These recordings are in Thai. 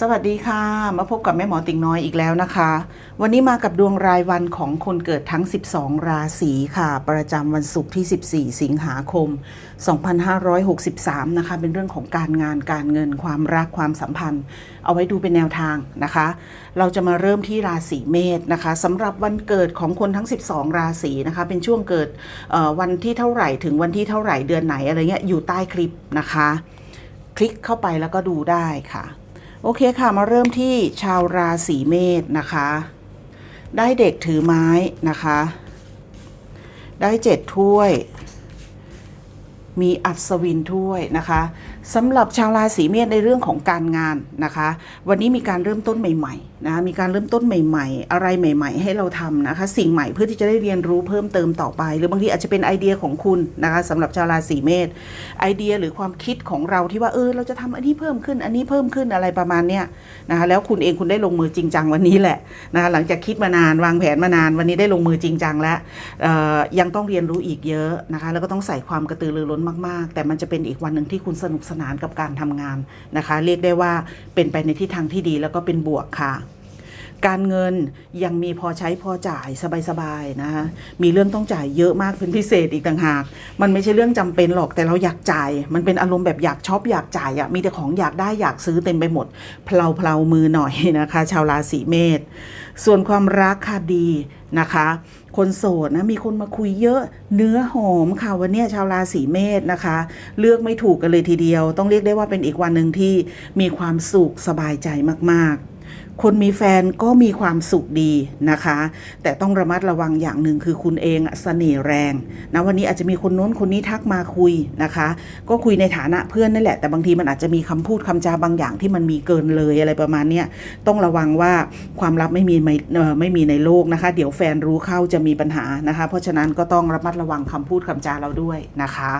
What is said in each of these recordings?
สวัสดีค่ะ มาพบกับแม่หมอติ่งน้อยอีกแล้วนะคะ วันนี้มากับดวงรายวันของคนเกิดทั้ง 12 ราศีค่ะ ประจำวันศุกร์ที่ 14 สิงหาคม 2563 นะคะ เป็นเรื่องของการงานการเงินความรักความสัมพันธ์ เอาไว้ดูเป็นแนวทางนะคะ เราจะมาเริ่มที่ราศีเมษนะคะสำหรับวันเกิดของคนทั้ง 12 ราศีนะคะ เป็นช่วงเกิดวันที่เท่าไหร่ถึงวันที่เท่าไหร่เดือนไหนอะไรเงี้ยอยู่ใต้คลิปนะคะ คลิกเข้าไปแล้วก็ดูได้ค่ะ โอเคค่ะมาเริ่มที่ชาวราศีเมษนะคะ ได้เด็กถือไม้นะคะ ได้เจ็ดถ้วย มีอัศวินถ้วยนะคะ สำหรับชาวราศีเมษในเรื่องของการงานนะคะ วันนี้มีการเริ่มต้นใหม่ๆนะมีการเริ่มต้นใหม่ ๆ อะไรใหม่ ๆ ให้เราทำนะคะ สิ่งใหม่เพื่อที่จะได้เรียนรู้เพิ่มเติมต่อไป หรือบางทีอาจจะเป็นไอเดียของคุณนะคะสำหรับชาวราศีเมษไอเดียหรือความคิดของเราที่ว่าเออเราจะทำอันนี้เพิ่มขึ้น อันนี้เพิ่มขึ้นอะไรประมาณเนี้ยนะคะแล้วคุณเองคุณได้ลงมือจริงจังวันนี้แหละนะคะหลังจากคิดมานานวางแผนมานานวันนี้ได้ลงมือจริงจังแล้วยังต้องเรียนรู้อีกเยอะนะคะแล้วก็ต้องใส่ความกระตือรือร้นมาก ๆ แต่มันจะเป็นอีกวันหนึ่งที่คุณสนุกสนานกับการทำงานนะคะ เรียกได้ว่าเป็นไปในทิศทางที่ดีแล้วก็เป็นบวกค่ะ การเงินยังมีพอใช้พอจ่ายสบายๆนะคะมีเรื่องต้องจ่ายเยอะมากเป็นพิเศษอีกต่างหาก มันไม่ใช่เรื่องจำเป็นหรอกแต่เราอยากจ่าย มันเป็นอารมณ์แบบอยากช็อปอยากจ่ายอะมีแต่ของอยากได้อยากซื้อเต็มไปหมด เพลาเพลามือหน่อยนะคะ ชาวราศีเมษส่วนความรักค่ะดีนะคะคนโสดนะมีคนมาคุยเยอะเนื้อหอมค่ะวันนี้ชาวราศีเมษนะคะ เลือกไม่ถูกกันเลยทีเดียว ต้องเรียกได้ว่าเป็นอีกวันหนึ่งที่มีความสุขสบายใจมากๆ คนมีแฟนก็มีความสุขดีนะคะ แต่ต้องระมัดระวังอย่างหนึ่งคือคุณเองอะเสน่ห์แรงนะวันนี้อาจจะมีคนโน้นคนนี้ทักมาคุยนะคะ ก็คุยในฐานะเพื่อนนั่นแหละ แต่บางทีมันอาจจะมีคำพูดคำจาบางอย่างที่มันมีเกินเลยอะไรประมาณนี้ต้องระวังว่าความลับไม่มีไม่ไม่มีในโลกนะคะ เดี๋ยวแฟนรู้เข้าจะมีปัญหานะคะ เพราะฉะนั้นก็ต้องระมัดระวังคำพูดคำจาเราด้วยนะคะ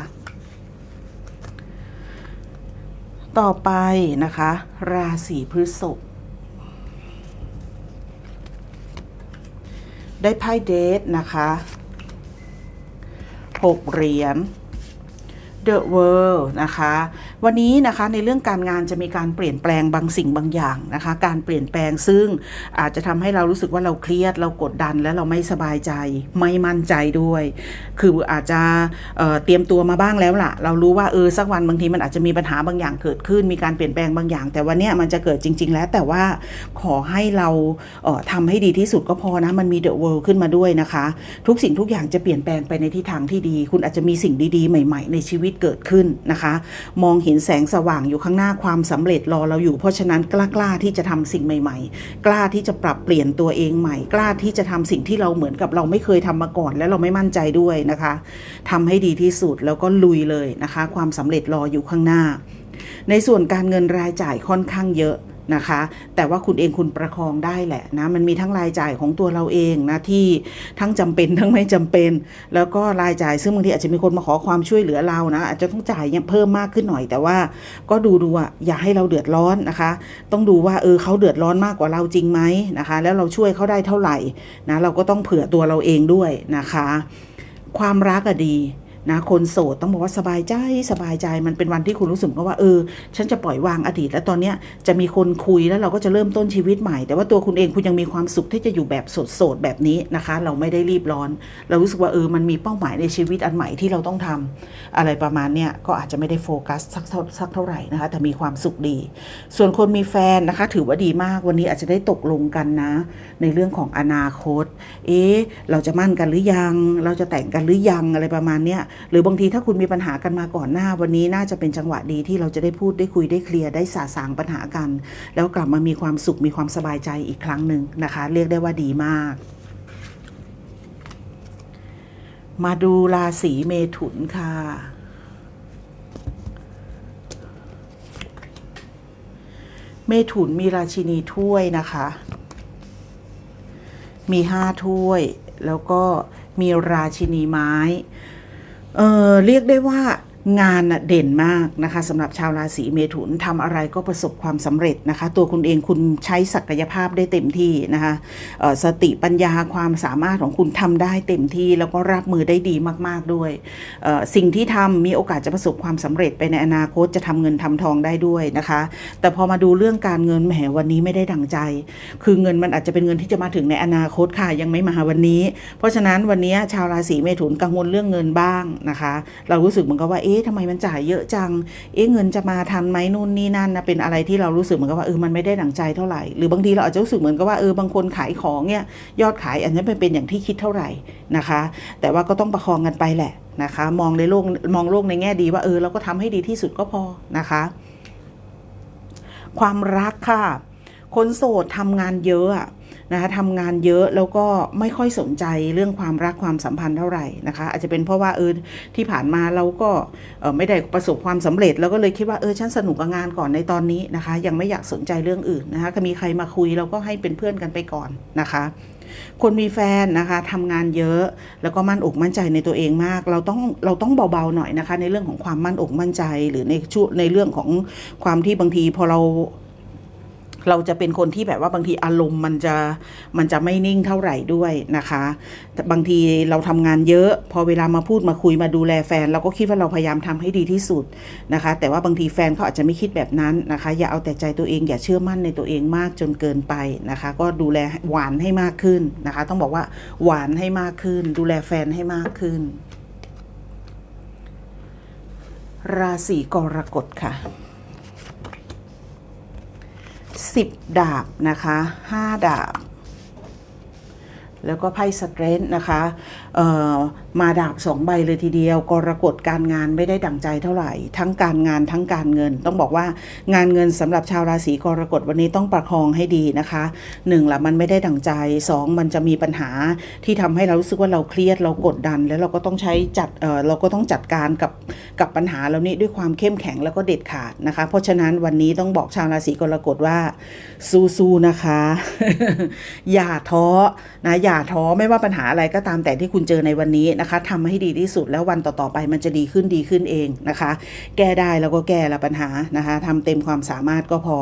ต่อไปนะคะ ราศีพฤษภ ได้ไพ่เดทนะคะหกเหรียญ The World นะคะ วันนี้นะคะในเรื่องการงานจะมีการเปลี่ยนแปลงบางสิ่งบางอย่างนะคะ การเปลี่ยนแปลงซึ่งอาจจะทำให้เรารู้สึกว่าเราเครียด เรากดดันและเราไม่สบายใจ ไม่มั่นใจด้วย คืออาจจะเเตรียมตัวมาบ้างแล้วล่ะ เรารู้ว่าเออสักวันบางทีมันอาจจะมีปัญหาบางอย่างเกิดขึ้น มีการเปลี่ยนแปลงบางอย่าง แต่วันนี้มันจะเกิดจริง ๆ แล้วแต่ว่าขอให้เราเออทำให้ดีที่สุดก็พอนะ มันมี The World ขึ้นมาด้วยนะคะ ทุกสิ่งทุกอย่างจะเปลี่ยนแปลงไปในทิศทางที่ดี คุณอาจจะมีสิ่งดีๆ ใหม่ ๆ ในชีวิตเกิดขึ้นนะคะ มองเห็นแสงสว่างอยู่ข้างหน้าความสำเร็จรอเราอยู่ เพราะฉะนั้นกล้ากล้าที่จะทำสิ่งใหม่ ๆ กล้าที่จะปรับเปลี่ยนตัวเองใหม่ กล้าที่จะทำสิ่งที่เราเหมือนกับเราไม่เคยทำมาก่อน และเราไม่มั่นใจด้วยนะคะทำให้ดีที่สุดแล้วก็ลุยเลยนะคะ ความสำเร็จรออยู่ข้างหน้า ในส่วนการเงินรายจ่ายค่อนข้างเยอะ นะคะ แต่ว่าคุณเองคุณประคองได้แหละนะ มันมีทั้งรายจ่ายของตัวเราเองนะที่ทั้งจำเป็นทั้งไม่จำเป็น แล้วก็รายจ่ายซึ่งบางทีอาจจะมีคนมาขอความช่วยเหลือเรานะ อาจจะต้องจ่ายเพิ่มมากขึ้นหน่อย แต่ว่าก็ดูดูอะอย่าให้เราเดือดร้อนนะคะ ต้องดูว่าเออเขาเดือดร้อนมากกว่าเราจริงไหมนะคะ แล้วเราช่วยเขาได้เท่าไหร่นะเราก็ต้องเผื่อตัวเราเองด้วยนะคะ ความรักอะดี นะคนโสดต้องบอกว่าสบายใจสบายใจมันเป็นวันที่คุณรู้สึกว่าเออ ฉันจะปล่อยวางอดีต แล้วตอนเนี้ยจะมีคนคุยแล้วเราก็จะเริ่มต้นชีวิตใหม่ แต่ว่าตัวคุณเองคุณยังมีความสุขที่จะอยู่แบบโสดๆแบบนี้นะคะ เราไม่ได้รีบร้อน เรารู้สึกว่าเออมันมีเป้าหมายในชีวิตอันใหม่ที่เราต้องทำอะไรประมาณเนี้ยก็อาจจะไม่ได้โฟกัสสักเท่าสักเท่าไหร่นะคะแต่มีความสุขดี ส่วนคนมีแฟนนะคะ ถือว่าดีมากวันนี้อาจจะได้ตกลงกันนะ ในเรื่องของอนาคต เอ๊ะเราจะมั่นกันหรือยัง เราจะแต่งกันหรือยังอะไรประมาณเนี้ยหรือบางทีถ้าคุณมีปัญหากันมาก่อนหน้า วันนี้น่าจะเป็นจังหวะดีที่เราจะได้พูดได้คุยได้เคลียร์ได้สาสางปัญหากัน แล้วกลับมามีความสุขมีความสบายใจอีกครั้งหนึ่งนะคะ เรียกได้ว่าดีมาก มาดูราศีเมถุนค่ะเมถุนมีราชินีถ้วยนะคะ มีห้าถ้วย แล้วก็มีราชินีไม้ เออเรียกได้ว่า งานเด่นมากนะคะสำหรับชาวราศีเมถุนทำอะไรก็ประสบความสำเร็จนะคะ ตัวคุณเองคุณใช้ศักยภาพได้เต็มที่นะคะสติปัญญาความสามารถของคุณทำได้เต็มที่ แล้วก็รับมือได้ดีมากๆด้วย สิ่งที่ทำมีโอกาสจะประสบความสำเร็จไปในอนาคตจะทำเงินทำทองได้ด้วยนะคะ แต่พอมาดูเรื่องการเงินแหมวันนี้ไม่ได้ดังใจ คือเงินมันอาจจะเป็นเงินที่จะมาถึงในอนาคตค่ะยังไม่มาวันนี้ เพราะฉะนั้นวันนี้ชาวราศีเมถุนกังวลเรื่องเงินบ้างนะคะ เรารู้สึกเหมือนกับว่าเอ๊ะทำไมมันจ่ายเยอะจัง เอ๊ะเงินจะมาทันไหมนู่นนี่นั่นนะเป็นอะไรที่เรารู้สึกเหมือนกับว่าเออมันไม่ได้ดังใจเท่าไหร่ หรือบางทีเราอาจจะรู้สึกเหมือนกับว่าเออบางคนขายของเนี่ยยอดขายอันนี้ไม่เป็นอย่างที่คิดเท่าไหร่นะคะ แต่ว่าก็ต้องประคองกันไปแหละนะคะ มองในโลกมองโลกในแง่ดีว่าเออเราก็ทำให้ดีที่สุดก็พอนะคะ ความรักค่ะ คนโสดทำงานเยอะอะ นะคะทำงานเยอะแล้วก็ไม่ค่อยสนใจเรื่องความรักความสัมพันธ์เท่าไหร่นะคะ อาจจะเป็นเพราะว่าเออที่ผ่านมาเราก็ไม่ได้ประสบความสำเร็จ แล้วก็เลยคิดว่าเออฉันสนุกกับงานก่อนในตอนนี้นะคะ ยังไม่อยากสนใจเรื่องอื่นนะคะก็มีใครมาคุยเราก็ให้เป็นเพื่อนกันไปก่อนนะคะคนมีแฟนนะคะทำงานเยอะแล้วก็มั่นอกมั่นใจในตัวเองมาก เราต้องเราต้องเบาๆหน่อยนะคะ ในเรื่องของความมั่นอกมั่นใจหรือในช่วงในเรื่องของความที่บางทีพอเรา เราจะเป็นคนที่แบบว่าบางทีอารมณ์มันจะมันจะไม่นิ่งเท่าไหร่ด้วยนะคะบางทีเราทำงานเยอะ พอเวลามาพูดมาคุยมาดูแลแฟน เราก็คิดว่าเราพยายามทำให้ดีที่สุดนะคะ แต่ว่าบางทีแฟนเขาอาจจะไม่คิดแบบนั้นนะคะ อย่าเอาแต่ใจตัวเองอย่าเชื่อมั่นในตัวเองมากจนเกินไปนะคะ ก็ดูแลหวานให้มากขึ้นนะคะ ต้องบอกว่าหวานให้มากขึ้น ดูแลแฟนให้มากขึ้น ราศีกรกฎค่ะ สิบดาบนะคะห้าดาบ แล้วก็ไพ่สเตรนท์นะคะ มาดาบสองใบเลยทีเดียว กรกฎการงานไม่ได้ดั่งใจเท่าไหร่ ทั้งการงานทั้งการเงิน ต้องบอกว่างานเงินสำหรับชาวราศีกรกฎวันนี้ต้องประคองให้ดีนะคะหนึ่งละมันไม่ได้ดั่งใจสองมันจะมีปัญหาที่ทำให้เรารู้สึกว่าเราเครียดเรากดดัน แล้วเราก็ต้องใช้จัดเเราก็ต้องจัดการกับกับปัญหาเหล่านี้ด้วยความเข้มแข็งแล้วก็เด็ดขาดนะคะ เพราะฉะนั้นวันนี้ต้องบอกชาวราศีกรกฎว่าสู้ๆนะคะ อย่าท้อนะอย่าท้อไม่ว่าปัญหาอะไรก็ตามแต่ที่คุณเจอในวันนี้นะคะทำให้ดีที่สุดแล้ววันต่อๆไปมันจะดีขึ้นดีขึ้นเองนะคะ แก้ได้แล้วก็แก้ละปัญหานะคะทำเต็มความสามารถก็พอ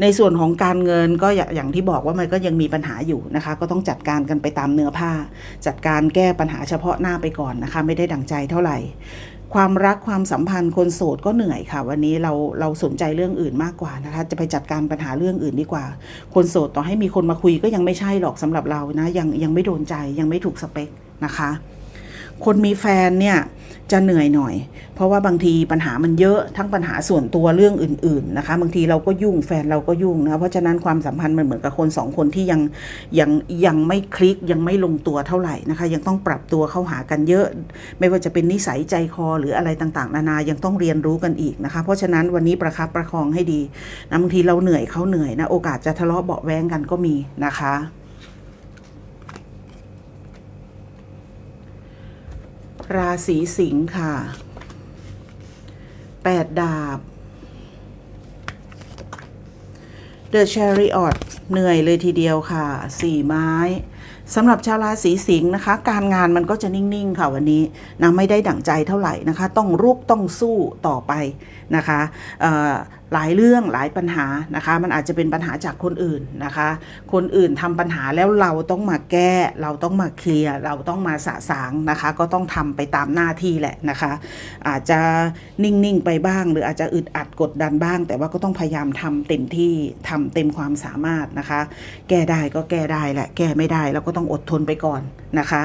ในส่วนของการเงินก็อย่างที่บอกว่ามันก็ยังมีปัญหาอยู่นะคะ ก็ต้องจัดการกันไปตามเนื้อผ้า จัดการแก้ปัญหาเฉพาะหน้าไปก่อนนะคะ ไม่ได้ดังใจเท่าไหร่ความรักความสัมพันธ์คนโสดก็เหนื่อยค่ะ วันนี้เราเราสนใจเรื่องอื่นมากกว่านะคะ จะไปจัดการปัญหาเรื่องอื่นดีกว่า คนโสดต่อให้มีคนมาคุยก็ยังไม่ใช่หรอกสำหรับเรานะยังยังไม่โดนใจยังไม่ถูกสเปค นะคะ คนมีแฟนเนี่ยจะเหนื่อยหน่อย เพราะว่าบางทีปัญหามันเยอะทั้งปัญหาส่วนตัวเรื่องอื่น ๆนะคะ บางทีเราก็ยุ่งแฟนเราก็ยุ่งนะเพราะฉะนั้นความสัมพันธ์มันเหมือนกับคนสองคนที่ยังยังยังไม่คลิกยังไม่ลงตัวเท่าไหร่นะคะ ยังต้องปรับตัวเข้าหากันเยอะ ไม่ว่าจะเป็นนิสัยใจคอหรืออะไรต่างๆ นานายังต้องเรียนรู้กันอีกนะคะ เพราะฉะนั้นวันนี้ประคับประคองให้ดีนะบางทีเราเหนื่อยเขาเหนื่อยนะโอกาสจะทะเลาะเบาแว้งกันก็มีนะคะ ราศีสิงค์ค่ะแปดดาบ The Chariot เหนื่อยเลยทีเดียวค่ะสี่ไม้สำหรับชาวราศีสิงห์นะคะ การงานมันก็จะนิ่ง ๆ ค่ะวันนี้นะไม่ได้ดั่งใจเท่าไหร่นะคะ ต้องรุกต้องสู้ต่อไปนะคะหลายเรื่องหลายปัญหานะคะ มันอาจจะเป็นปัญหาจากคนอื่นนะคะ คนอื่นทำปัญหาแล้วเราต้องมาแก้ เราต้องมาเคลียร์เราต้องมาสะสางนะคะ ก็ต้องทำไปตามหน้าที่แหละนะคะ อาจจะนิ่ง ๆ ไปบ้าง หรืออาจจะอึดอัดกดดันบ้าง แต่ว่าก็ต้องพยายามทำเต็มที่ทำเต็มความสามารถนะคะ แก้ได้ก็แก้ได้แหละแก้ไม่ได้เราก็ต้องอดทนไปก่อนนะคะ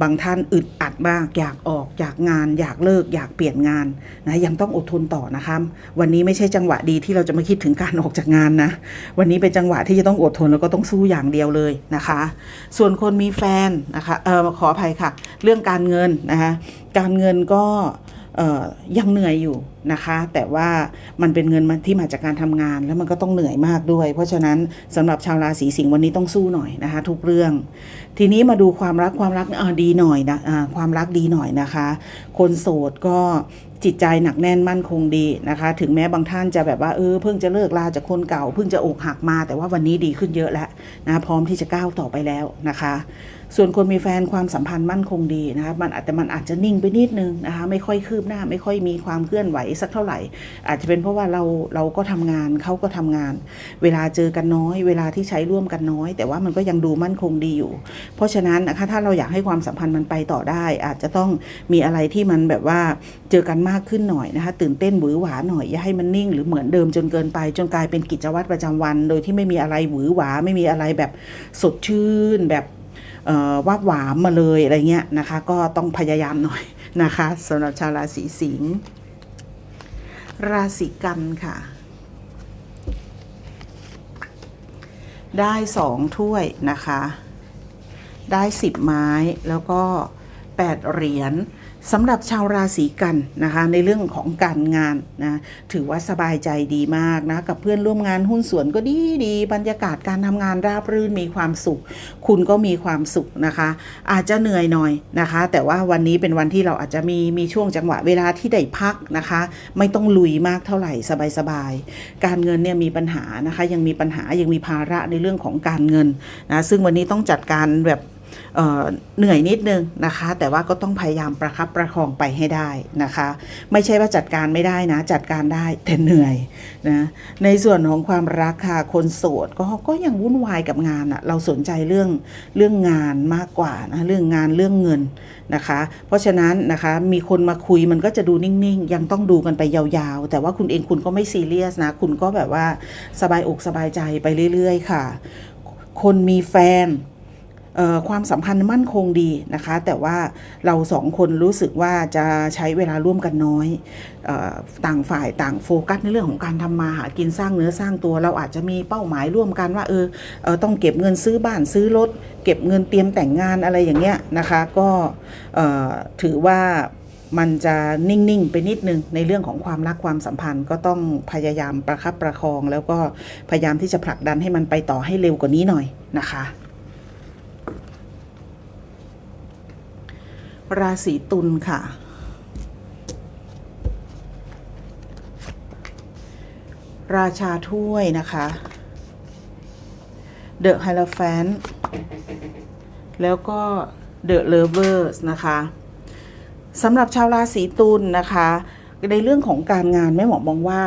บางท่านอึดอัดมากอยากออกอยากงาน อยากเลิกอยากเปลี่ยนงานนะยังต้องอดทนต่อนะคะ วันนี้ไม่ใช่จังหวะดีที่เราจะมาคิดถึงการออกจากงานนะ วันนี้เป็นจังหวะที่จะต้องอดทนแล้วก็ต้องสู้อย่างเดียวเลยนะคะ ส่วนคนมีแฟนนะคะเออขออภัยค่ะ เรื่องการเงินนะคะการเงินก็ ยังเหนื่อยอยู่นะคะ แต่ว่ามันเป็นเงินที่มาจากการทำงานแล้วมันก็ต้องเหนื่อยมากด้วย เพราะฉะนั้นสำหรับชาวราศีสิงห์วันนี้ต้องสู้หน่อยนะคะ ทุกเรื่อง ทีนี้มาดูความรักความรักดีหน่อยนะความรักดีหน่อยนะคะ คนโสดก็จิตใจหนักแน่นมั่นคงดีนะคะ ถึงแม้บางท่านจะแบบว่าเออเพิ่งจะเลิกลาจากคนเก่า เพิ่งจะอกหักมา แต่ว่าวันนี้ดีขึ้นเยอะแล้วนะพร้อมที่จะก้าวต่อไปแล้วนะคะ ส่วนคนมีแฟนความสัมพันธ์มั่นคงดีนะคะมันอาจแต่มันอาจจะนิ่งไปนิดนึงนะคะไม่ค่อยคืบหน้า ไม่ค่อยมีความเคลื่อนไหวสักเท่าไหร่ อาจจะเป็นเพราะว่าเราเราก็ทำงานเขาก็ทำงาน เวลาเจอกันน้อย เวลาที่ใช้ร่วมกันน้อย แต่ว่ามันก็ยังดูมั่นคงดีอยู่ เพราะฉะนั้นนะคะถ้าเราอยากให้ความสัมพันธ์มันไปต่อได้ อาจจะต้องมีอะไรที่มันแบบว่าเจอกันมากขึ้นหน่อยนะคะตื่นเต้นหวือหวาหน่อยอย่าให้มันนิ่งหรือเหมือนเดิมจนเกินไป จนกลายเป็นกิจวัตรประจำวัน โดยที่ไม่มีอะไรหวือหวาไม่มีอะไรแบบสดชื่นแบบ ว่าหวามมาเลยอะไรเงี้ยนะคะ ก็ต้องพยายามหน่อยนะคะสำหรับชาวราศีสิงห์ราศีกันค่ะ ได้สองถ้วยนะคะ ได้สิบไม้แล้วก็แปดเหรียญ สำหรับชาวราศีกันนะคะในเรื่องของการงานนะถือว่าสบายใจดีมากนะกับเพื่อนร่วมงานหุ้นส่วนก็ดีดีบรรยากาศการทำงานราบรื่นมีความสุข คุณก็มีความสุขนะคะ อาจจะเหนื่อยหน่อยนะคะ แต่ว่าวันนี้เป็นวันที่เราอาจจะมีมีช่วงจังหวะเวลาที่ได้พักนะคะ ไม่ต้องลุยมากเท่าไหร่สบายๆการเงินเนี่ยมีปัญหานะคะ ยังมีปัญหายังมีภาระในเรื่องของการเงินนะซึ่งวันนี้ต้องจัดการแบบ เเหนื่อยนิดนึงนะคะ แต่ว่าก็ต้องพยายามประคับประคองไปให้ได้นะคะ ไม่ใช่ว่าจัดการไม่ได้นะ จัดการได้แต่เหนื่อยนะในส่วนของความรักค่ะคนโสดก็ก็ยังวุ่นวายกับงานอะเราสนใจเรื่องเรื่องงานมากกว่านะเรื่องงานเรื่องเงินนะคะ เพราะฉะนั้นนะคะมีคนมาคุยมันก็จะดูนิ่งๆ ยังต้องดูกันไปยาวๆ แต่ว่าคุณเองคุณก็ไม่ซีเรียสนะ คุณก็แบบว่าสบายอกสบายใจไปเรื่อยๆค่ะ คนมีแฟน ความสัมพันธ์มั่นคงดีนะคะ แต่ว่าเราสองคนรู้สึกว่าจะใช้เวลาร่วมกันน้อยออต่างฝ่ายต่างโฟกัสในเรื่องของการทำมาหากินสร้างเนื้อสร้างตัว เราอาจจะมีเป้าหมายร่วมกันว่าเออเออต้องเก็บเงินซื้อบ้านซื้อรถเก็บเงินเตรียมแต่งงานอะไรอย่างเงี้ยนะคะ ก็ถือว่ามันจะนิ่ง ๆ ไปนิดนึง ในเรื่องของความรักความสัมพันธ์ก็ต้องพยายามประคับประคอง แล้วก็พยายามที่จะผลักดันให้มันไปต่อให้เร็วกว่านี้หน่อยนะคะ ราศีตุลค่ะ ราชาถ้วยนะคะ The h i e r o p h a n t แล้วก็เดอะเลเวอร์สนะคะสำหรับชาวราศีตุลนะคะ ในเรื่องของการงานแม่หมอมองว่า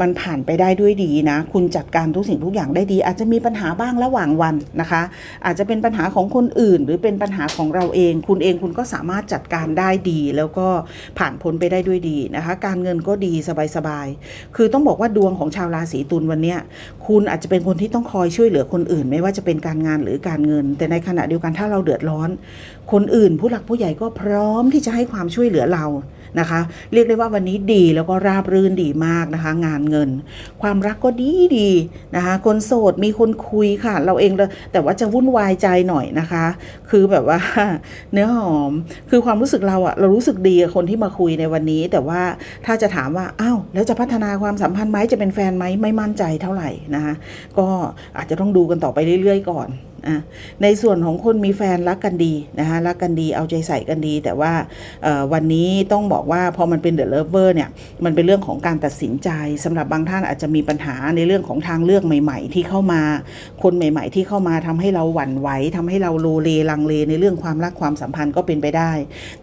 มันผ่านไปได้ด้วยดีนะ คุณจัดการทุกสิ่งทุกอย่างได้ดี อาจจะมีปัญหาบ้างระหว่างวันนะคะ อาจจะเป็นปัญหาของคนอื่น หรือเป็นปัญหาของเราเอง คุณเองคุณก็สามารถจัดการได้ดี แล้วก็ผ่านพ้นไปได้ด้วยดีนะคะ การเงินก็ดีสบายๆคือต้องบอกว่าดวงของชาวราศีตุลวันเนี้ยคุณอาจจะเป็นคนที่ต้องคอยช่วยเหลือคนอื่น ไม่ว่าจะเป็นการงานหรือการเงิน แต่ในขณะเดียวกันถ้าเราเดือดร้อน คนอื่นผู้หลักผู้ใหญ่ก็พร้อมที่จะให้ความช่วยเหลือเรา นะคะ เรียกได้ว่าวันนี้ดีแล้วก็ราบรื่นดีมากนะคะ งานเงิน ความรักก็ดีดีนะคะ คนโสดมีคนคุยค่ะ เราเองเแต่ว่าจะวุ่นวายใจหน่อยนะคะ คือแบบว่าเนื้อหอมคือความรู้สึกเราอะเรารู้สึกดีกับคนที่มาคุยในวันนี้ แต่ว่าถ้าจะถามว่าอ้าวแล้วจะพัฒนาความสัมพันธ์ไหมจะเป็นแฟนไหมไม่มั่นใจเท่าไหร่นะคะก็อาจจะต้องดูกันต่อไปเรื่อยๆก่อน อะในส่วนของคนมีแฟนรักกันดีนะคะรักกันดีเอาใจใส่กันดี แต่ว่าวันนี้ต้องบอกว่าพอมันเป็นเดอะเลเวอร์เนี่ยมันเป็นเรื่องของการตัดสินใจสำหรับบางท่านอาจจะมีปัญหาในเรื่องของทางเลือกใหม่ ๆ ที่เข้ามาคนใหม่ ๆ ที่เข้ามาทำให้เราหวั่นไหวทำให้เราโลเลลังเลในเรื่องความรักความสัมพันธ์ก็เป็นไปได้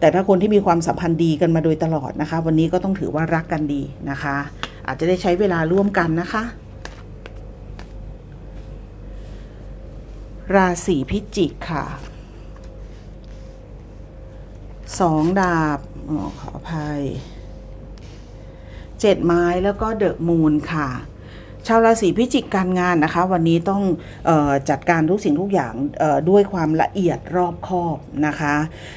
แต่ถ้าคนที่มีความสัมพันธ์ดีกันมาโดยตลอดนะคะ วันนี้ก็ต้องถือว่ารักกันดีนะคะ อาจจะได้ใช้เวลาร่วมกันนะคะ ราศีพิจิกค่ะสองดาบอขออภัยเจ็ดไม้แล้วก็เดอะมูนค่ะ ชาวราศีพิจิกการงานนะคะ วันนี้ต้องออจัดการทุกสิ่งทุกอย่างด้วยความละเอียดรอบคอบนะคะ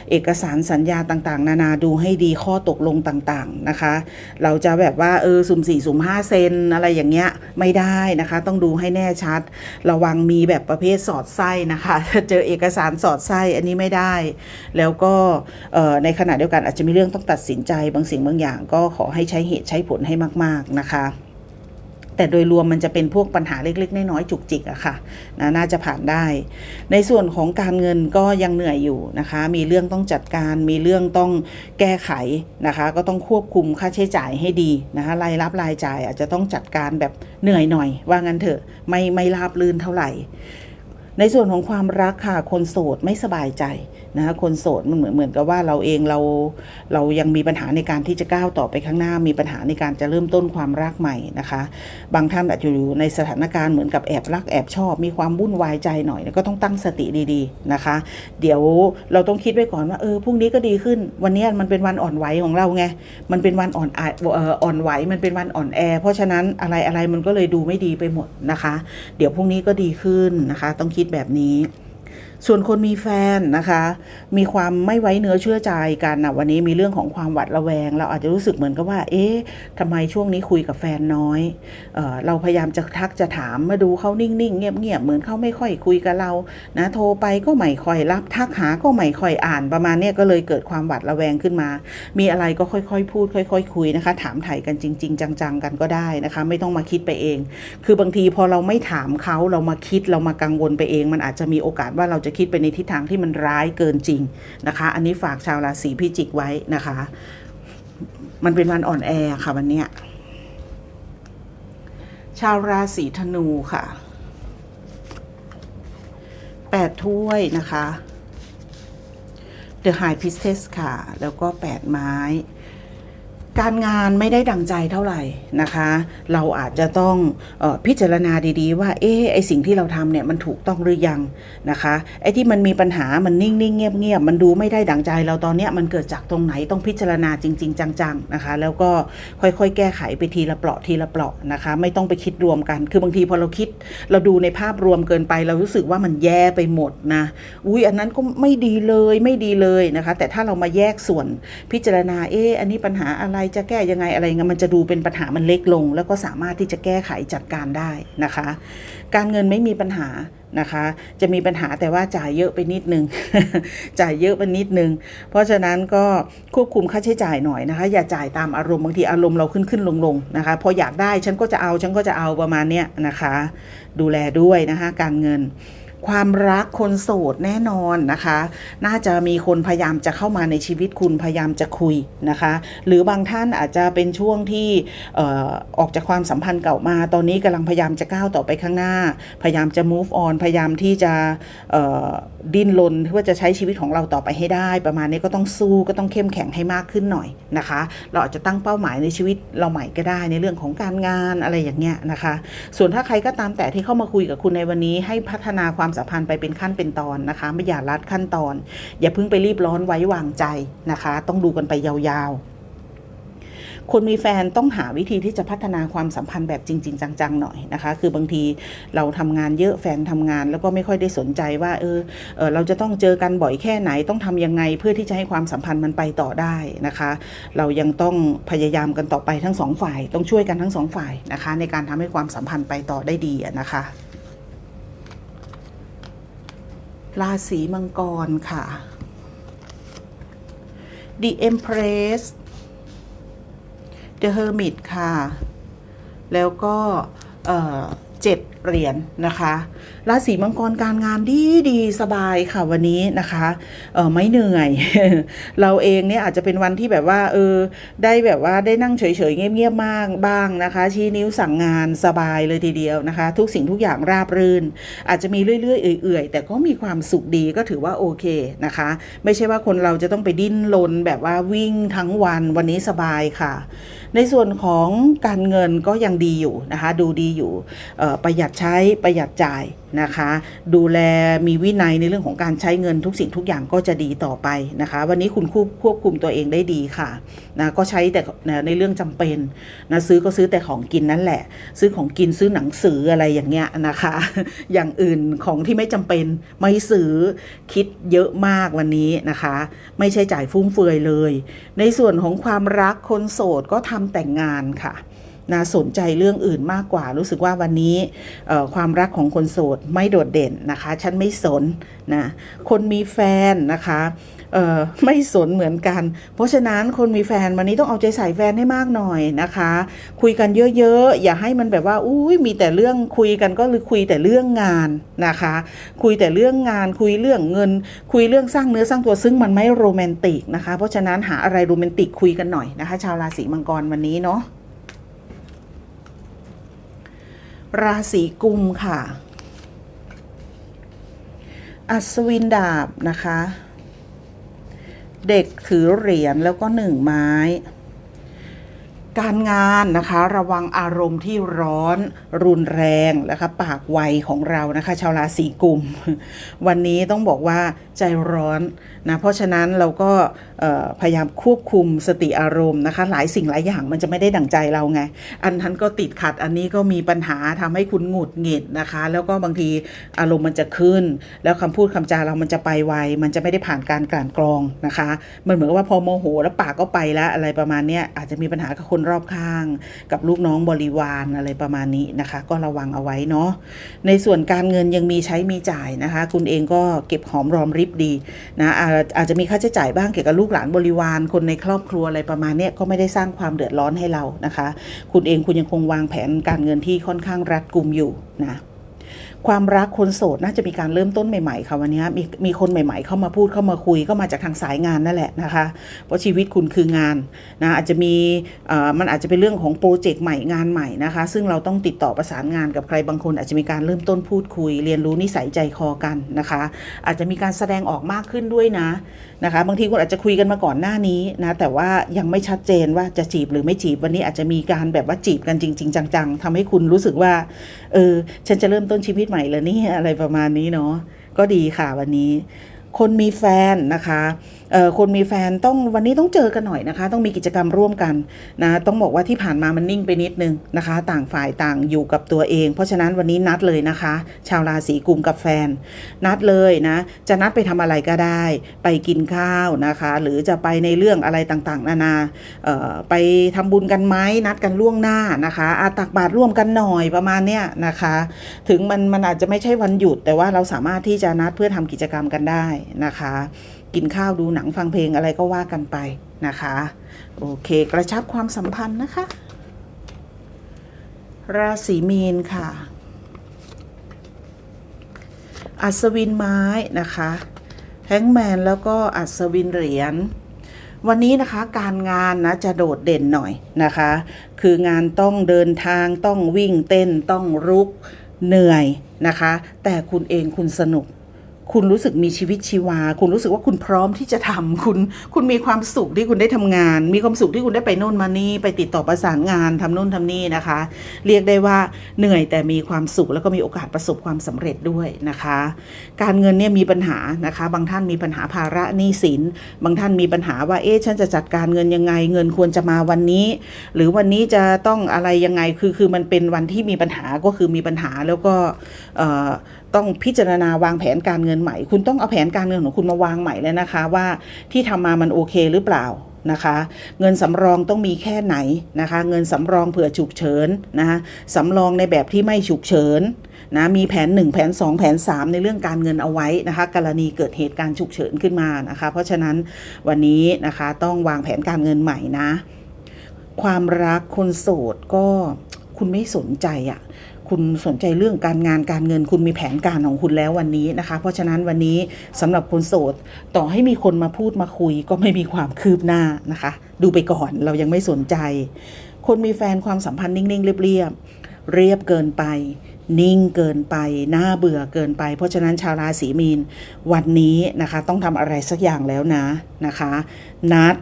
เอกสารสัญญาต่างๆ นานาดูให้ดีข้อตกลงต่างๆนะคะ เราจะแบบว่าเออสุ่มสี่สุ่มห้าเซนอะไรอย่างเงี้ยไม่ได้นะคะ ต้องดูให้แน่ชัด ระวังมีแบบประเภทสอดไส้นะคะถ้าเจอเอกสารสอดไส้อันนี้ไม่ได้ แล้วก็ในขณะเดียวกันอาจจะมีเรื่องต้องตัดสินใจบางสิ่งบางอย่างก็ขอให้ใช้เหตุใช้ผลให้มาก ๆนะคะ แต่โดยรวมมันจะเป็นพวกปัญหาเล็กๆ น้อยๆจุกจิกอะค่ะนะน่าจะผ่านได้ ในส่วนของการเงินก็ยังเหนื่อยอยู่นะคะ มีเรื่องต้องจัดการมีเรื่องต้องแก้ไขนะคะ ก็ต้องควบคุมค่าใช้จ่ายให้ดีนะคะรายรับรายจ่ายอาจจะต้องจัดการแบบเหนื่อยหน่อย ว่างั้นเถอะไม่ไม่ราบลื่นเท่าไหร่ ในส่วนของความรักค่ะคนโสดไม่สบายใจ นะคะคนโสดมันเหมือนเหมือนกับว่าเราเองเราเรายังมีปัญหาในการที่จะก้าวต่อไปข้างหน้า มีปัญหาในการจะเริ่มต้นความรักใหม่นะคะ บางท่านอาจจะอยู่ในสถานการณ์เหมือนกับแอบรักแอบชอบ มีความวุ่นวายใจหน่อยก็ต้องตั้งสติดีๆนะคะ เดี๋ยวเราต้องคิดไว้ก่อนว่าเออพรุ่งนี้ก็ดีขึ้น วันนี้มันเป็นวันอ่อนไหวของเราไงมันเป็นวันอ่อนอ่อนไหวมันเป็นวันอ่อนแอ เพราะฉะนั้นอะไรอะไรมันก็เลยดูไม่ดีไปหมดนะคะ เดี๋ยวพรุ่งนี้ก็ดีขึ้นนะคะ ต้องคิดแบบนี้ ส่วนคนมีแฟนนะคะ มีความไม่ไว้เนื้อเชื่อใจกันนะวันนี้มีเรื่องของความหวัดระแวง เราอาจจะรู้สึกเหมือนกับว่า เอ๊ะทำไมช่วงนี้คุยกับแฟนน้อยเออเราพยายามจะทักจะถามมาดูเขานิ่งๆ เงียบๆ เหมือนเขาไม่ค่อยคุยกับเรานะโทรไปก็ไม่ค่อยรับ ทักหาก็ไม่ค่อยอ่านประมาณนี้ก็เลยเกิดความหวัดระแวงขึ้นมา มีอะไรก็ค่อยๆ พูด ค่อยๆคุยนะคะ ถามไถ่กันจริง ๆ จังๆ กันก็ได้นะคะ ไม่ต้องมาคิดไปเอง คือบางทีพอเราไม่ถามเขาเรามาคิดเรามากังวลไปเอง มันอาจจะมีโอกาสว่าเราจะคิดไปในทิศทางที่มันร้ายเกินจริงนะคะ อันนี้ฝากชาวราศีพิจิกไว้นะคะ มันเป็นวันอ่อนแอค่ะวันเนี้ยชาวราศีธนูค่ะแปดถ้วยนะคะ The High Priestess ค่ะ แล้วก็8ไม้ การงานไม่ได้ดังใจเท่าไหร่นะคะ เราอาจจะต้องออพิจารณาดีๆ ว่า เอ๊ไอสิ่งที่เราทำเนี่ยมันถูกต้องหรือยังนะคะ ไอที่มันมีปัญหา มันนิ่งๆ เงียบๆ มันดูไม่ได้ดังใจเราตอนเนี้ยมันเกิดจากตรงไหนต้องพิจารณาจริง ๆ จังๆ นะคะ แล้วก็ค่อยๆ แก้ไขไปทีละเปราะทีละเปราะนะคะ ไม่ต้องไปคิดรวมกัน คือบางทีพอเราคิด เราดูในภาพรวมเกินไป เรารู้สึกว่ามันแย่ไปหมดนะ อุ้ยอันนั้นก็ไม่ดีเลย ไม่ดีเลยนะคะ แต่ถ้าเรามาแยกส่วนพิจารณา เอ๊อันนี้ปัญหาอะไรจะแก้ยังไงอะไรเงี้ยมันจะดูเป็นปัญหามันเล็กลง แล้วก็สามารถที่จะแก้ไขจัดการได้นะคะ การเงินไม่มีปัญหานะคะ จะมีปัญหาแต่ว่าจ่ายเยอะไปนิดนึง จ่ายเยอะไปนิดนึง เพราะฉะนั้นก็ควบคุมค่าใช้จ่ายหน่อยนะคะ อย่าจ่ายตามอารมณ์บางทีอารมณ์เราขึ้นขึ้นลงลงนะคะ พออยากได้ฉันก็จะเอาฉันก็จะเอาประมาณเนี้ยนะคะ ดูแลด้วยนะคะ การเงิน ความรักคนโสดแน่นอนนะคะ น่าจะมีคนพยายามจะเข้ามาในชีวิตคุณพยายามจะคุยนะคะ หรือบางท่านอาจจะเป็นช่วงที่ออออกจากความสัมพันธ์เก่ามา ตอนนี้กำลังพยายามจะก้าวต่อไปข้างหน้า พยายามจะ move on พยายามที่จะดิ้นรนเพื่อจะใช้ชีวิตของเราต่อไปให้ได้ ประมาณนี้ก็ต้องสู้ก็ต้องเข้มแข็งให้มากขึ้นหน่อยนะคะ เราอาจจะตั้งเป้าหมายในชีวิตเราใหม่ก็ได้ในเรื่องของการงานอะไรอย่างเงี้ยนะคะ ส่วนถ้าใครก็ตามแต่ที่เข้ามาคุยกับคุณในวันนี้ให้พัฒนาความสัมพันธ์ไปเป็นขั้นเป็นตอนนะคะ ไม่อย่ารัดขั้นตอน อย่าเพิ่งไปรีบร้อนไว้วางใจนะคะ ต้องดูกันไปยาวๆ คนมีแฟนต้องหาวิธีที่จะพัฒนาความสัมพันธ์แบบจริง ๆ จังๆหน่อยนะคะ คือบางทีเราทำงานเยอะแฟนทำงาน แล้วก็ไม่ค่อยได้สนใจว่าเออเออเราจะต้องเจอกันบ่อยแค่ไหนต้องทำยังไงเพื่อที่จะให้ความสัมพันธ์มันไปต่อได้นะคะ เรายังต้องพยายามกันต่อไปทั้งสองฝ่าย ต้องช่วยกันทั้งสองฝ่ายนะคะ ในการทำให้ความสัมพันธ์ไปต่อได้ดีนะคะ ราศีมังกรค่ะ The Empress The Hermit ค่ะ แล้วก็เจ็ด เหรียญนะคะ ราศีมังกรการงานดีดีสบายค่ะวันนี้นะคะเออไม่เหนื่อย เราเองเนี่ยอาจจะเป็นวันที่แบบว่าเออได้แบบว่าได้นั่งเฉยๆเงียบๆมากบ้างนะคะ ชี้นิ้วสั่งงานสบายเลยทีเดียวนะคะ ทุกสิ่งทุกอย่างราบรื่น อาจจะมีเรื่อยๆเอื่อยๆ แต่ก็มีความสุขดีก็ถือว่าโอเคนะคะ ไม่ใช่ว่าคนเราจะต้องไปดิ้นรนแบบว่าวิ่งทั้งวันวันนี้สบายค่ะ ในส่วนของการเงินก็ยังดีอยู่นะคะ ดูดีอยู่ประหยัดใช้ประหยัดจ่ายนะคะ ดูแลมีวินัยในเรื่องของการใช้เงินทุกสิ่งทุกอย่างก็จะดีต่อไปนะคะ วันนี้คุณควบคุมตัวเองได้ดีค่ะนะก็ใช้แต่ในเรื่องจำเป็นนะซื้อก็ซื้อแต่ของกินนั่นแหละ ซื้อของกินซื้อหนังสืออะไรอย่างเงี้ยนะคะ อย่างอื่นของที่ไม่จำเป็นไม่ซื้อคิดเยอะมากวันนี้นะคะ ไม่ใช่จ่ายฟุ่มเฟือยเลย ในส่วนของความรักคนโสดก็ทำแต่งงานค่ะ นะสนใจเรื่องอื่นมากกว่า รู้สึกว่าวันนี้ความรักของคนโสดไม่โดดเด่นนะคะ ฉันไม่สนนะคนมีแฟนนะคะไม่สนเหมือนกัน เพราะฉะนั้นคนมีแฟนวันนี้ต้องเอาใจใส่แฟนให้มากหน่อยนะคะ คุยกันเยอะๆ อย่าให้มันแบบว่าอุ้ยมีแต่เรื่องคุยกันก็คือคุยแต่เรื่องงานนะคะ คุยแต่เรื่องงาน คุยเรื่องเงิน คุยเรื่องสร้างเนื้อสร้างตัวซึ่งมันไม่โรแมนติกนะคะ เพราะฉะนั้นหาอะไรโรแมนติกคุยกันหน่อยนะคะ ชาวราศีมังกรวันนี้เนาะ ราศีกุมค่ะ อัศวินดาบนะคะ เด็กถือเหรียญแล้วก็หนึ่งไม้ การงานนะคะระวังอารมณ์ที่ร้อนรุนแรงนะคะปากไวของเรานะคะ ชาวราศีกุม วันนี้ต้องบอกว่าใจร้อนนะเพราะฉะนั้นเราก็ พยายามควบคุมสติอารมณ์นะคะ หลายสิ่งหลายอย่างมันจะไม่ได้ดั่งใจเราไง อันนั้นก็ติดขัดอันนี้ก็มีปัญหาทำให้คุณหงุดหงิดนะคะ แล้วก็บางทีอารมณ์มันจะขึ้น แล้วคำพูดคำจาเรามันจะไปไวมันจะไม่ได้ผ่านการกลั่นกรองนะคะ มันเหมือนว่าพอโมโหแล้วปากก็ไปแล้วอะไรประมาณนี้อาจจะมีปัญหากับคนรอบข้าง กับลูกน้องบริวารอะไรประมาณนี้นะคะ ก็ระวังเอาไว้เนาะในส่วนการเงินยังมีใช้มีจ่ายนะคะ คุณเองก็เก็บหอมรอมริบดีนะอาอาจจะมีค่าใช้จ่ายบ้างเกี่ยวกับลูกหลานบริวารคนในครอบครัวอะไรประมาณนี้ก็ไม่ได้สร้างความเดือดร้อนให้เรานะคะ คุณเองคุณยังคงวางแผนการเงินที่ค่อนข้างรัดกุมอยู่นะ ความรักคนโสดน่าจะมีการเริ่มต้นใหม่ๆค่ะวันนี้มีมีคนใหม่ ๆ เข้ามาพูดเข้ามาคุยก็มาจากทางสายงานนั่นแหละนะคะ เพราะชีวิตคุณคืองานนะอาจจะมีเอ่อมันอาจจะเป็นเรื่องของโปรเจกต์ใหม่งานใหม่นะคะ ซึ่งเราต้องติดต่อประสานงานกับใครบางคน อาจจะมีการเริ่มต้นพูดคุย เรียนรู้นิสัยใจคอกันนะคะ อาจจะมีการแสดงออกมากขึ้นด้วยนะนะคะ บางทีคุณอาจจะคุยกันมาก่อนหน้านี้นะแต่ว่ายังไม่ชัดเจนว่าจะจีบหรือไม่จีบวันนี้อาจจะมีการแบบว่าจีบกันจริง ๆ จัง ๆทำให้คุณรู้สึกว่าเออฉันจะเริ่มต้นชีวิตใหม่แล้วนี่อะไรประมาณนี้เนาะก็ดีค่ะวันนี้ คนมีแฟนนะคะ คนมีแฟนต้องวันนี้ต้องเจอกันหน่อยนะคะ ต้องมีกิจกรรมร่วมกันนะต้องบอกว่าที่ผ่านมามันนิ่งไปนิดนึงนะคะ ต่างฝ่ายต่างอยู่กับตัวเอง เพราะฉะนั้นวันนี้นัดเลยนะคะ ชาวราศีกุมกับแฟน นัดเลยนะจะนัดไปทำอะไรก็ได้ ไปกินข้าวนะคะ หรือจะไปในเรื่องอะไรต่างๆ นานาไปทำบุญกันไหมนัดกันล่วงหน้านะคะอาตักบาตรร่วมกันหน่อยประมาณเนี้ยนะคะ ถึงมันมันอาจจะไม่ใช่วันหยุด แต่ว่าเราสามารถที่จะนัดเพื่อทำกิจกรรมกันได้นะคะ กินข้าวดูหนังฟังเพลงอะไรก็ว่ากันไปนะคะ โอเค กระชับความสัมพันธ์นะคะ ราศีมีนค่ะ อัศวินไม้นะคะแฮงแมนแล้วก็อัศวินเหรียญวันนี้นะคะการงานนะจะโดดเด่นหน่อยนะคะ คืองานต้องเดินทางต้องวิ่งเต้นต้องรุกเหนื่อยนะคะ แต่คุณเองคุณสนุก คุณรู้สึกมีชีวิตชีวา คุณรู้สึกว่าคุณพร้อมที่จะทำคุณคุณมีความสุขที่คุณได้ทำงาน มีความสุขที่คุณได้ไปโน่นมานี่ไปติดต่อประสานงานทำโน่นทำนี่นะคะ เรียกได้ว่าเหนื่อยแต่มีความสุขแล้วก็มีโอกาสประสบความสำเร็จด้วยนะคะ การเงินเนี่ยมีปัญหานะคะ บางท่านมีปัญหาภาระหนี้สิน บางท่านมีปัญหาว่าเอ๊ะฉันจะจัดการเงินยังไง เงินควรจะมาวันนี้ หรือวันนี้จะต้องอะไรยังไงคือคือมันเป็นวันที่มีปัญหาก็คือมีปัญหาแล้วก็ ต้องพิจารณาวางแผนการเงินใหม่ คุณต้องเอาแผนการเงินของคุณมาวางใหม่เลยนะคะ ว่าที่ทำมามันโอเคหรือเปล่านะคะ เงินสำรองต้องมีแค่ไหนนะคะ เงินสำรองเผื่อฉุกเฉินนะคะสำรองในแบบที่ไม่ฉุกเฉินนะมีแผน 1 แผน 2 แผน 3 ในเรื่องการเงินเอาไว้นะคะ กรณีเกิดเหตุการณ์ฉุกเฉินขึ้นมานะคะ เพราะฉะนั้นวันนี้นะคะต้องวางแผนการเงินใหม่นะ ความรักคนโสดก็คุณไม่สนใจอะ่ะ คุณสนใจเรื่องการงานการเงิน คุณมีแผนการของคุณแล้ววันนี้นะคะ เพราะฉะนั้นวันนี้สำหรับคนโสด ต่อให้มีคนมาพูดมาคุย ก็ไม่มีความคืบหน้านะคะ ดูไปก่อนเรายังไม่สนใจ คนมีแฟนความสัมพันธ์นิ่งๆ เรียบๆเรียบเกินไปนิ่งเกินไป น่าเบื่อเกินไป เพราะฉะนั้นชาวราศีมีนวันนี้นะคะ ต้องทำอะไรสักอย่างแล้วนะนะคะ นัด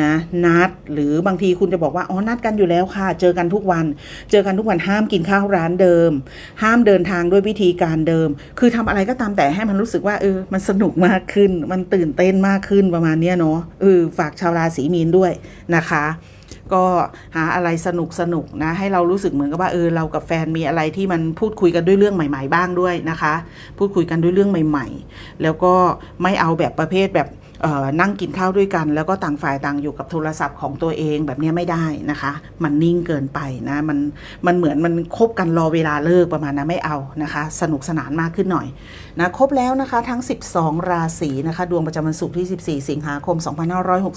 นะนัดหรือบางทีคุณจะบอกว่าอ๋อนัดกันอยู่แล้วค่ะ เจอกันทุกวัน เจอกันทุกวันห้ามกินข้าวร้านเดิม ห้ามเดินทางด้วยวิธีการเดิม คือทำอะไรก็ตามแต่ให้มันรู้สึกว่าเออมันสนุกมากขึ้น มันตื่นเต้นมากขึ้นประมาณเนี้ยเนาะเออฝากชาวราศีมีนด้วยนะคะก็หาอะไรสนุกสนุกนะ ให้เรารู้สึกเหมือนกับว่าเออเรากับแฟนมีอะไรที่มันพูดคุยกันด้วยเรื่องใหม่ ๆ บ้างด้วยนะคะ พูดคุยกันด้วยเรื่องใหม่ ๆ แล้วก็ไม่เอาแบบประเภทแบบ นั่งกินข้าวด้วยกัน แล้วก็ต่างฝ่ายต่างอยู่กับโทรศัพท์ของตัวเองแบบนี้ไม่ได้นะคะ มันนิ่งเกินไปนะมันมันเหมือนมันคบกันรอเวลาเลิกประมาณนั้นไม่เอานะคะ สนุกสนานมากขึ้นหน่อยนะครบแล้วนะคะทั้ง 12 ราศีนะคะดวงประจำวันศุกร์ที่ 14 สิงหาคม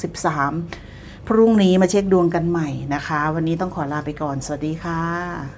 2563 พรุ่งนี้มาเช็คดวงกันใหม่นะคะ วันนี้ต้องขอลาไปก่อน สวัสดีค่ะ